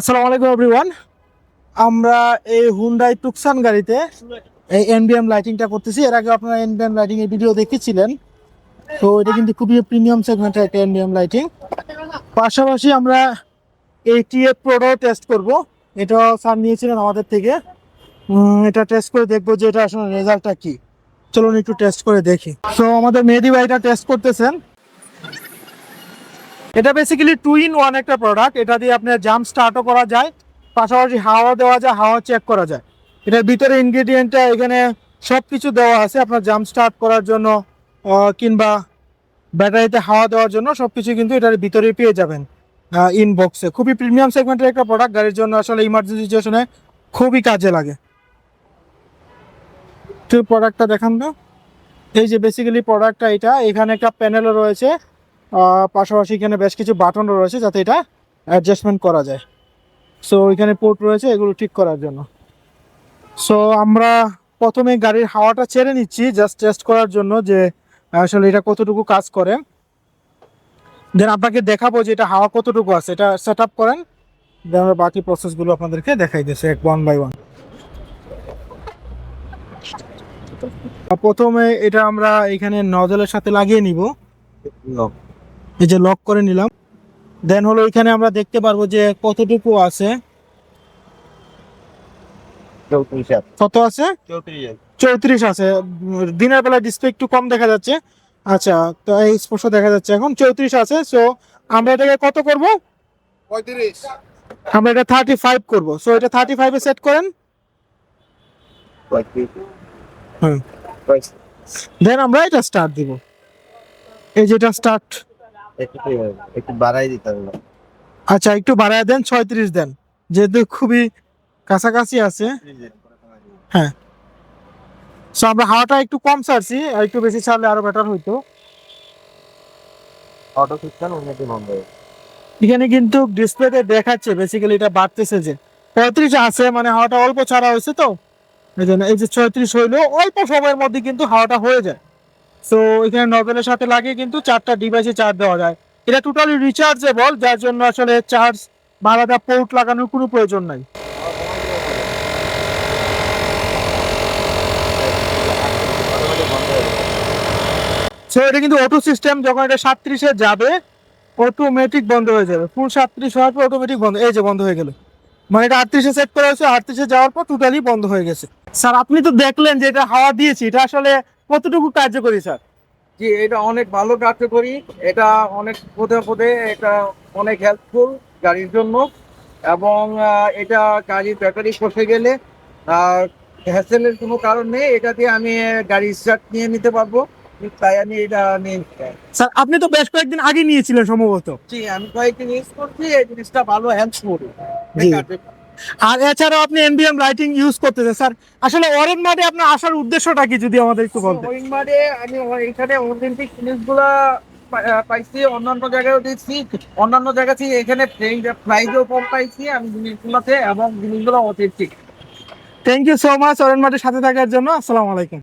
আসসালামু আলাইকুম এভরিওয়ান আমরা এই হুন্ডাই টুকসান গাড়িতে এই এনবিএম লাইটিংটা করতেছি। এর আগে আপনারা এনবিএম লাইটিং এর ভিডিও দেখেছিলেন। তো এটা কিন্তু খুবই প্রিমিয়াম সেগমেন্টের একটা এনবিএম লাইটিং পাশাপাশি আমরা এই টিএফ প্রোডাও টেস্ট করব। এটা স্যার নিয়েছিলেন আমাদের থেকে। এটা টেস্ট করে দেখব যে এটা আসলে রেজাল্টটা কি। চলুন একটু টেস্ট করে দেখি। তো আমাদের মেহেদি ভাইটা টেস্ট করতেছেন। এটা বেসিক্যালি টু ইন ওয়ান একটা প্রোডাক্ট এটা দিয়ে আপনার জাম্প স্টার্টও করা যায়, পাশাপাশি হাওয়া দেওয়া যায়, হাওয়া চেক করা যায়। এটার ভিতরে ইনগ্রিডিয়েন্টটা এখানে সব কিছু দেওয়া আছে, আপনার জাম্প স্টার্ট করার জন্য কিংবা ব্যাটারিতে হাওয়া দেওয়ার জন্য সব কিছু কিন্তু এটার ভিতরে পেয়ে যাবেন ইন বক্সে খুবই প্রিমিয়াম সেগমেন্টের একটা প্রোডাক্ট গাড়ির জন্য আসলে ইমার্জেন্সি সিচুয়েশনে খুবই কাজে লাগে। প্রোডাক্টটা দেখান তো। এই যে বেসিক্যালি প্রোডাক্টটা এটা, এখানে একটা প্যানেলও রয়েছে। পাশাপাশি এখানে বেশ কিছু বাটনও রয়েছে যাতে এটা অ্যাডজাস্টমেন্ট করা যায়। সো এখানে পোর্ট রয়েছে, এগুলো ঠিক করার জন্য। সো আমরা প্রথমে গাড়ির হাওয়াটা ছেড়ে নিচ্ছি জাস্ট টেস্ট করার জন্য যে আসলে এটা কতটুকু কাজ করে। দেন আপনাকে দেখাবো যে এটা হাওয়া কতটুকু আছে। এটা সেট আপ করেন। দেন আমরা বাকি প্রসেসগুলো আপনাদেরকে দেখাই দিচ্ছি, এক ওয়ান বাই ওয়ান প্রথমে এটা আমরা এখানে নজলের সাথে লাগিয়ে নিব। এই যে লক করে নিলাম। দেন হলো এখানে আমরা দেখতে পারব যে কতটুকু আছে। কত আছে? চৌত্রিশ আছে। দিনের বেলা ডিসপ্লে একটু কম দেখা যাচ্ছে। আচ্ছা তো এই স্পষ্ট দেখা যাচ্ছে এখন। চৌত্রিশ আছে সো আমরা এটাকে কত করব? পঁয়ত্রিশ। আমরা এটা থার্টি ফাইভ করব। সো এটা থার্টি ফাইভে সেট করেন। দেন আমরা এটা স্টার্ট দিব। এই যেটা স্টার্ট একটু বাড়াই দিতে হবে। আচ্ছা একটু বাড়ায় দেন ছয়ত্রিশ দেন। যেহেতু খুবই কাছাকাছি আছে। হ্যাঁ। সো আমরা হাওয়াটা একটু কম ছাড়ছি আর একটু বেশি ছাড়লে আরও বেটার হইতো। অটো সিস্টেম উন্নতি বন্ধ এখানে কিন্তু ডিসপ্লেতে দেখাচ্ছে বেসিক্যালি এটা বাড়তেছে যে। পঁয়ত্রিশ আছে মানে হাওয়াটা অল্প ছাড়া হয়েছে তো। এই জন্য এই যে ছয়ত্রিশ হইল অল্প সময়ের মধ্যে কিন্তু হাওয়াটা হয়ে যায়। তো এখানে নভেলের সাথে লাগিয়ে কিন্তু চারটা ডিভাইসে চার্জ দেওয়া যায়। এটা টোটালি রিচার্জেবল যার জন্য আসলে চার্জ আলাদা পোর্ট লাগানোর কোনো প্রয়োজন নাই। সো এটা কিন্তু অটো সিস্টেম যখন এটা সাতত্রিশে যাবে অটোমেটিক বন্ধ হয়ে যাবে। ফুল সাতত্রিশ হওয়ার পর অটোমেটিক বন্ধ, এই যে বন্ধ হয়ে গেল। মানে এটা আটত্রিশে সেট করা হয়েছে, আটত্রিশে যাওয়ার পর টোটালি বন্ধ হয়ে গেছে। স্যার, আপনি তো দেখলেন যে এটা হাওয়া দিয়েছি, এটা আসলে কতটুকু কার্যকরী স্যার? জি এটা অনেক ভালো কার্যকরী। এটা অনেক পদে পদে এটা অনেক হেল্পফুল গাড়ির জন্য। এবং এটা গাড়ির ব্যাটারি ফসে গেলে আর হ্যাসেলের কোনো কারণ নেই। এটা দিয়ে আমি আহ, গাড়ি স্টার্ট নিয়ে নিতে পারব। তাই আমি এটা নিয়ে স্যার আপনি তো বেশ কয়েকদিন আগে নিয়েছিলেন সম্ভবত। জি আমি কয়েকদিন ইউজ করছি। এই জিনিসটা ভালো হেল্পফুল জি। আর এছাড়াও আপনি এনবিএম রাইটিং ইউজ করতেছেন স্যার। আসলে অরেঞ্জ মাঠে আপনার আসার উদ্দেশ্যটা কি যদি আমাদের একটু বলতে অরেঞ্জ মাঠে আমি এখানে অথেন্টিক জিনিসগুলা পাইছি অন্যান্য জায়গায় দেখছি অন্যান্য জায়গা থেকে এখানে প্রাইজও কম পাইছি আমি জিনিসগুলোতে এবং জিনিসগুলো authentic thank you so much Orange মাঠের সাথে থাকার জন্য। আসসালামু আলাইকুম।